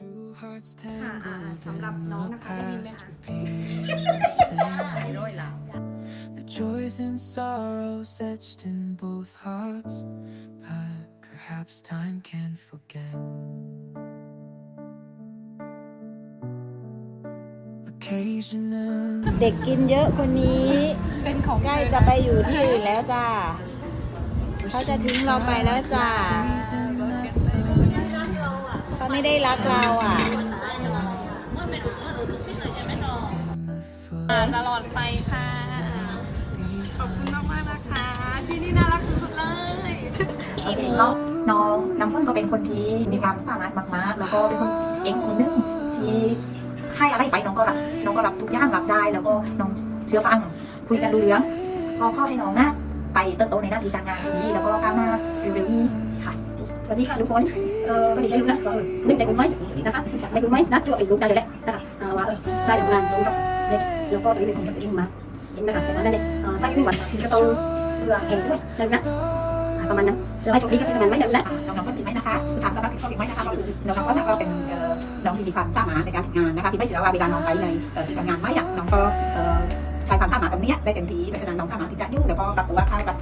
Two hearts ค่ะอ่า tangled สำหรับ in น้อง the นะคะได้ยินไหม past, คะ repeating the same ด้วยแล้ว The joys and sorrows etched in both hearts, but perhaps time can forget. Occasionally, เด็กกินเยอะคนนี้เป็นของใกล้จะไปอยู่ที่อื่นแล้วจ้าเขาจะทิ้งเราไปแล้วจ้า reason that some เขาไม่ได้รักเราอะ in the foot. ตลอดไปค่ะ ขอบคุณมากมากๆนะคะที่นี่น่ารักสุดๆเลยทีนี้ก็น้องน้ำฝนก็เป็นคนที่มีความสามารถมากๆ แล้วก็เป็นคนเก่งคนหนึงที่ให้อะไรไปน้องก็รับน้องก็รับทุกอย่างรับได้ แล้วก็น้องเชื่อฟังคุยกันดูเรื่องก็ขอให้น้องนะไปเติบโตในหน้าที่การงานที่ดีแล้วก็ก้าวหน้าเร็วๆนี้ค่ะส วัสดีค่ะทุกคนเออก็ดีใจด้วยนะก็นึกในคุณไหมนะคะในคุณไหมนะที่ว่าเป็นลูกได้เลยแหละนะคะเออว่าเออได้ทำงานรู้กับเด็กแล้วก็ตัวเองเป็นคนจะเก่งมากเก่งนะคะแต่ว่าได้เด็กเออใส่ไม่หวั่นที่จะต้องเพื่อเองด้วยนะนะประมาณนั้นเราให้โชคดีกับที่ทำงานไหมเดี๋ยวนะน้องๆก็ติดไหมนะคะถามสำหรับพี่ก็ติดไหมนะคะเราน้องๆก็ถ้ามว่าเป็นเออน้องที่มีความสามารถในการทำงานนะคะพี่ไม่เสียว่าเวลาน้องไปในที่ทำงานไหมอะน้องก็ใช้ความสามารถตรงนี้ได้เต็มที่เพราะฉะนั้นน้องสามารถที่จะยุ่งแล้วก็ปรับตัวเข้ากับ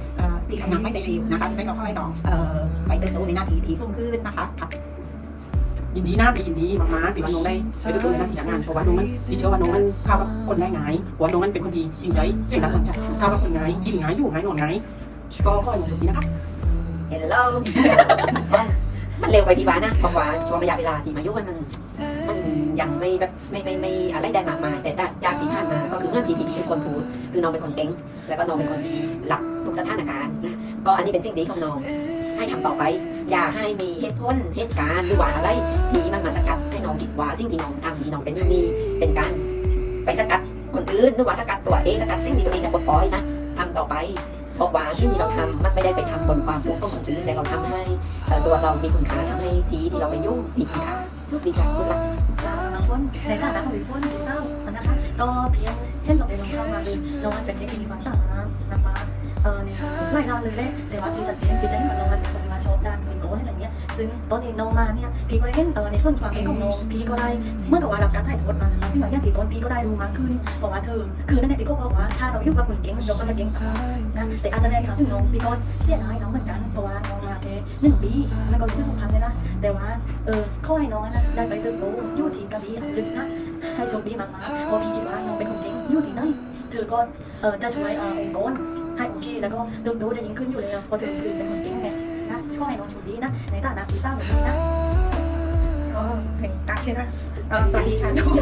ที่ทำงานไม่ได้เร็วนะคะไม่ก็ค่อยน้องเอ่อไปเติบโตในหน้าที่ที่สูงขึ้นนะคะค่ะยินดีหน้าปียินดีมากๆที่ว่าน้องได้ไปทุกคนในหน้าที่งานเพราะว่าน้องมันพี่เชื่อว่าน้องมันข้ากับคนได้ง่ายว่าน้องมันเป็นคนดีจริงใจเสียงดังคนใจเข้ากับคนง่ายกินง่ายอยู่ง่ายนอนง่ายก็ขอให้น้องโชคดีนะคะ Hello มันเร็วไปทีวานะเพราะว่าช่วงระยะเวลาที่มายุ่งมันมันยังไม่แบบไม่ไม่ไม่อะไรได้มากมาย แต่จากที่ผ่านมาก็คือเรื่องที่พี่ๆทุกคนพูดคือน้องเป็นคนเก่งแล้วก็น้องเป็นคนที่รับทุกสถานการณ์ก็อันนี้เป็นสิ่งดีของน้องให้ทำต่อไป อย่าให้มีเหตุผลเหตุการณ์หรือว่าอะไรที่มันมาสกัดให้น้องคิดว่าสิ่งที่น้องทำที่น้องเป็นนี่เป็นการไปสกัดคนอื่นหรือว่าสกัดตัวเองสกัดสิ่งที่ตัวเองจะปลดปล่อยนะทำต่อไป เพราะว่าสิ่ที่เราทำมันไม่ได้ไปทำบนความทุกข์ของคนอื่นแต่เราทำให้ตัวเรามีคุณค่าทำให้ทีที่เราไปยุ่งมีคุณค่าทุกดีค่ะคุณลักบางคนในฐานะของพี่ฝนที่เศร้านะคะก็เพียงเห็นตัวเองลงเข้ามาดูน้องมันเป็นเด็กที่มีความสามารถนะคะ เอ่อหลายด้านเลยแหละแต่ว่าที่สังเกตคือจะเห็นว่าน้องมันเป็นคนมาชอบด้านเป็นโก้อะไรเงี้ย ซึ่งตอนนี้น้องมาเนี่ยพี่ก็ได้เห็นเอ่อในส่วนความเป็นของน้องพี่ก็ได้เมื่อกับว่ารับการถ่ายทอดมาซึ่งบางอย่างที่ต้นพี่ก็ได้รู้มากขึ้นบอกว่าเธอคือนั่นแหละพี่ก็บอกว่าถ้าเราอยู่กับคนเก่งเราก็จะเก่งสักนะแต่อาจจะได้ครั้งหนึ่งน้องพี่ก็เสียดายน้องเหมือนกันเพราะว่าน้องมาแค่หนึ่งปีแล้วก็รู้สึกผูกพันเลยนะแต่ว่าเออข้อให้น้องนะได้ไปเติบโตอยู่ที่กระบี่ลึกนะให้โชคดีมากๆเพราะพี่คิดว่าน้องเป็นคนเก่งอยู่ที่ไหนเธอก็เออจะช่วยเออองค์กร ให้โอเคแล้วก็เติบโตได้ยิ่งขึ้นอยู่แล้วเพราะเธอคือเป็นคนเก่งไงนะช่วยน้องโชคดีนะในฐานะพี่สาวแบบนี้นะก็เพลงตั๊กเลยนะเอ่อสวัสดีค่ะน้อง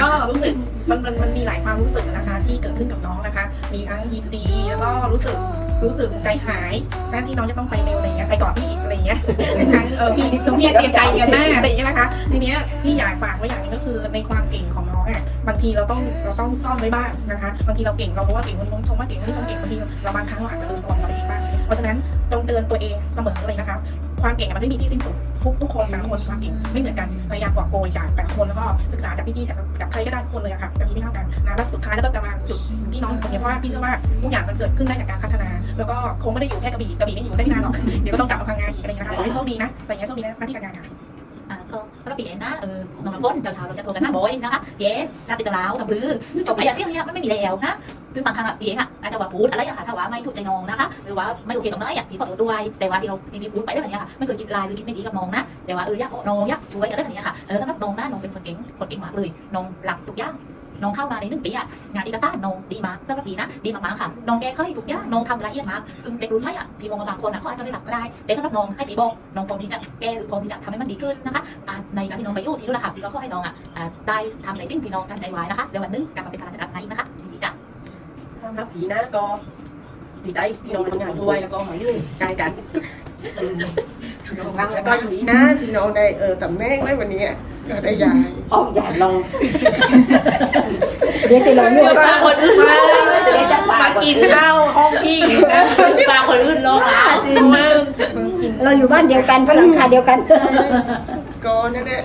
ก็รู้สึกมันมันมันมีหลายความรู้สึกนะคะ ที่เกิดขึ้นกับน้องนะคะ มีทั้งยินดีแล้วก็รู้สึกรู้สึกใจหายแม้ที่น้องจะต้องไปเร็วอะไรเงี้ยไปก่อนพี่อีกอะไรเงี้ยเป็นทั้งเออพี่ต้องพี่เตรียมใจกันหน้าอะไรเงี้ยนะคะ ทีเนี้ยพี่อยากฝากไว้อย่างหนึงก็คือในความเก่งของ น้องอะบางทีเราต้องเราต้องซ่อนไว้บ้างนะคะบางทีเราเก่งเรารู้ว่าเก่งคนนู้นชมว่าเก่งคนนี้ชมเก่งบางทีเราบางครั้งเราอาจจะลืมตัวเราเองบ้างเพราะฉะนั้นต้องเตือนตัวเองเสมอเลยนะคะความเก่งมันไม่มีที่สิ้นสุดทุกทุกคนแต่ละคนความเก่งไม่เหมือนกันพยายามกอบโกยจากแต่ละคนแล้วก็ศึกษาจากพี่ๆจากจากใครก็ได้ทุกคนเลยอะค่ะจะมีไม่เท่ากันนะแล้วสุดท้ายแล้วก็จะมาจุดที่น้องคนนี้เพราะว่าพี่เชื่อว่าทุกอย่างมันเกิดขึ้นได้จากการพัฒนา แล้วก็คงไม่ได้อยู่แค่กระบี่กระบี่ไม่อยู่ได้นานหรอกเดี๋ยวก็ต้องกลับมาพังงานอีกอะไรเงี้ยนะคะขอให้โชคดีนะแต่อย่างเงี้ยโชคดีนะหน้าที่การงานค่ะ เปลี่ยนนะเออน้องน้นเช้าชาเราจะโทรกันหน้าบ่อยนะคะเย้ถ้าติดตลาวทำพื้นจบไอ้ยาเสี่ยงเนี่ยมันไม่มีแล้วนะคือบางครั้งอะพี่เองอะอาจจะว่าพูดอะไรอะค่ะถ้าว่าไม่ถูกใจน้องนะคะ หรือว่าไม่โอเคกับน้องอะพี่ขอโทษด้วย แต่ว่าที่เราที่มีพูดไปได้แบบนี้ค่ะไม่เคยคิดลายหรือคิดไม่ดีกับน้องนะ แต่ว่าเออยากน้องยากช่วยกันไรแบบนี้ค่ะเออสำหรับน้องนะน้องเป็นคนเก่งคนเก่งมากเลยน้องหลักทุกอย่าง น้องเข้ามาในหนึ่งปีอะงานอีกาต้าน้องดีมากสำหรับพีนะ ดีมากๆค่ะน้องแก้ไขทุกอย่างน้องทำละเอียดมากซึ่งเด็กรุ่นใหม่อะพี่มองบางคนอะเขาอาจจะไม่หลับก็ได้แต่สำหรับน้องให้พี่บอกน้องพร้อมที่จะแก้หรือพร้อมที่จะทำให้มันดีขึ้นนะคะในการที่น้องไปอยู่ที่นู่นนะคะพี่ก็ขอให้น้องอะอ่าได้ทำในสิ่งที่น้องตั้งใจไว้นะคะเดี๋ยววันนึงกลับมาเป็นข้าราชการไทยนะคะดีจ้ะสำหรับผีนะก็ดีใจที่น้องทำงานด้วยแล้วก็หาเงินกายกัน แล้วก็อยู่ดีนะที่น้องได้เออตำแหน่งไว้วันนี้ก็ได้ย้ายอ้อมอย่าลองเดี๋ยวจะลงด้วยปาคนอื่นมาเดี๋ยวจะพามากินข้าวห้องพี่นะปาคนอื่นรอมาจริงมากเราอยู่บ้านเดียวกันเพราะหลังคาเดียวกันก็นั่นแหละ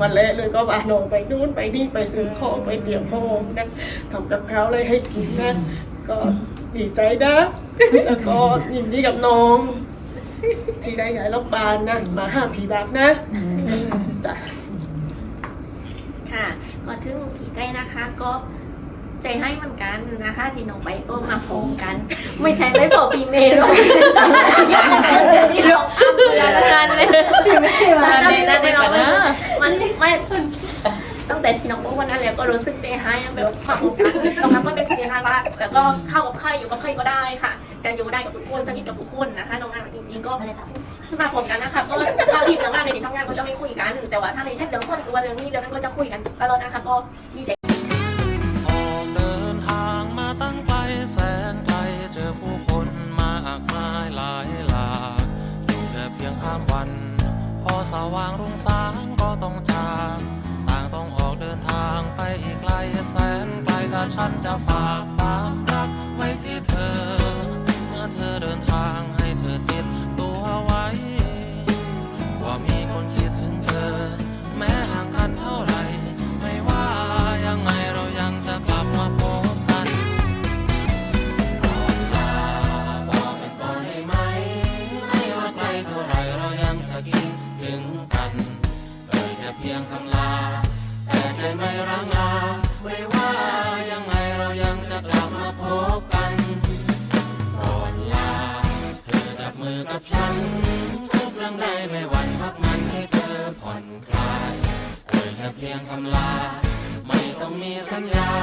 วันแรกเลยก็พาน้องไปนู่นไปนี่ไปซื้อของไปเตรียมห้องนะทำกับข้าวเลยให้กินนะก็ดีใจนะแล้วก็ยินดีกับน้อง ที่ได้ย้ายโรงพยาบาลนะมาห้าผีบักนะจ้ะถึงผีใกล้นะคะก็ใจให้เหมือนกันนะคะ ที่น้องไปก็มาพร้อมกัน ไม่ใช่เลยพอปีเมย์หรอกนี่หลอกอ้ำเวลาละกันเลยไม่ใช่มานั่นเลยนั่นเลยมันไม่ตั้งแต่ที่น้องบอกวันนั้นแล้วก็รู้สึกใจให้แบบมาพร้อมกันตรงนั้นก็เป็นพญานาคแล้วก็เข้ากับใครอยู่กับใครก็ได้ค่ะแต่อยู่ได้กับทุกคนสนิทกับทุกคนนะคะน้องงาน ก็มาผมกันนะคะก็บาทีเรื่องานในที่ทำงานก็จะไม่คุยกัน แต่ว่าถ้าในเช่นเรื่องส่วนตัวเรื่องนี้เรื่องนั้นก็จะคุยกันตลอดนะคะก็มีแต่ออกเดินทางมาตั้งไกลแสนไกลเจอผู้คนมากมายหลายหลากอยู่แค่เพียงข้ามวัน พอสว่างรุ่งสางก็ต้องจากต่างต้องออกเดินทางไปอีกไกลแสนไกลถ้าฉันจะฝาก ลา แต่ใจไม่ร้งลา ไม่ว่ายังไงเรายังจะกลับมาพบกันก่อนลา เธอจับมือกับฉัน ทุกเรื่องใดไม่หวั่นพักมันให้เธอผ่อนคลายเอ่ยแค่เพียงคำลา ไม่ต้องมีสัญญา